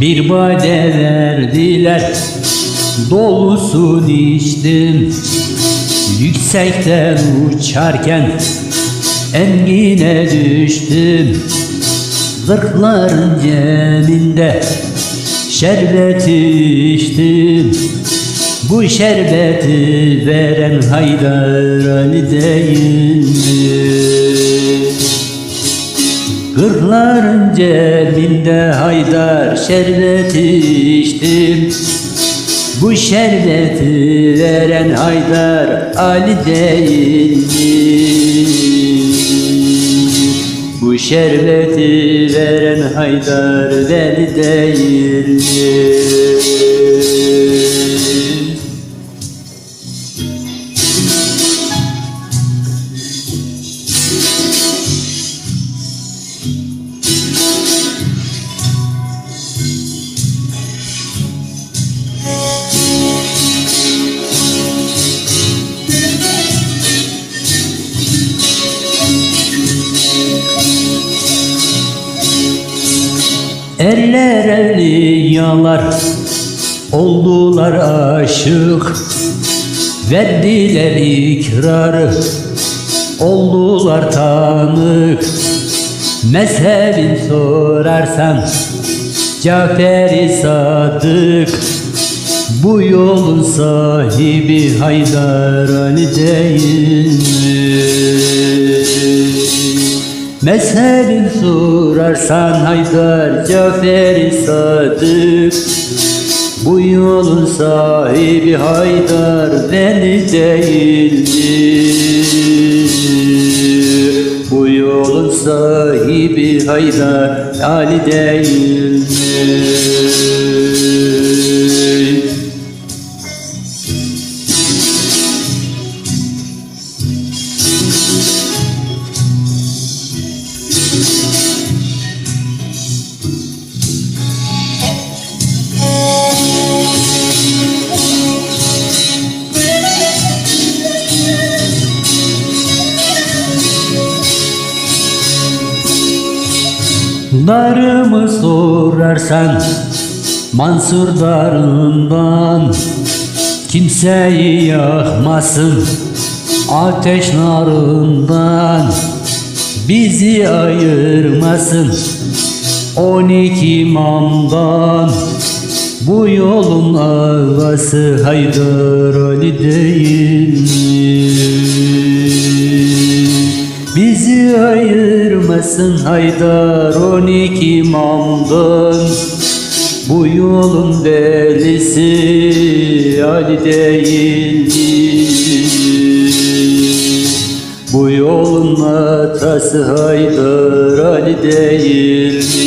Bir bade verdiler Dolusun içtim. Yüksekten uçarken Engine düştüm. Zırhların ceminde Şerbeti içtim. Bu şerbeti veren Haydar Ali değil mi? Kırkların cebinde haydar şerbeti içtim Bu şerbeti veren haydar Ali değil mi? Bu şerbeti veren haydar veli değil mi? Erler evliyalar oldular aşık. Verdiler ikrarı oldular tanık. Mezhebin sorarsan Cafer-i Sadık. Bu yolun sahibi Haydar Ali değil mi? Mezhebin sorarsan Haydar Cafer-i Sadık Bu yolun sahibi Haydar Veli değil mi? Bu yolun sahibi Haydar Ali değil Darımı sorarsan Mansur darından Kimseyi yakmasın. Ateş narından Bizi ayırmasın. On iki imamdan Bu yolun ağası Haydar Ali değil Bizi ayırmasın Haydar on iki imamdan Bu yolun delisi Ali değil Bu yolun atası Haydar Ali değil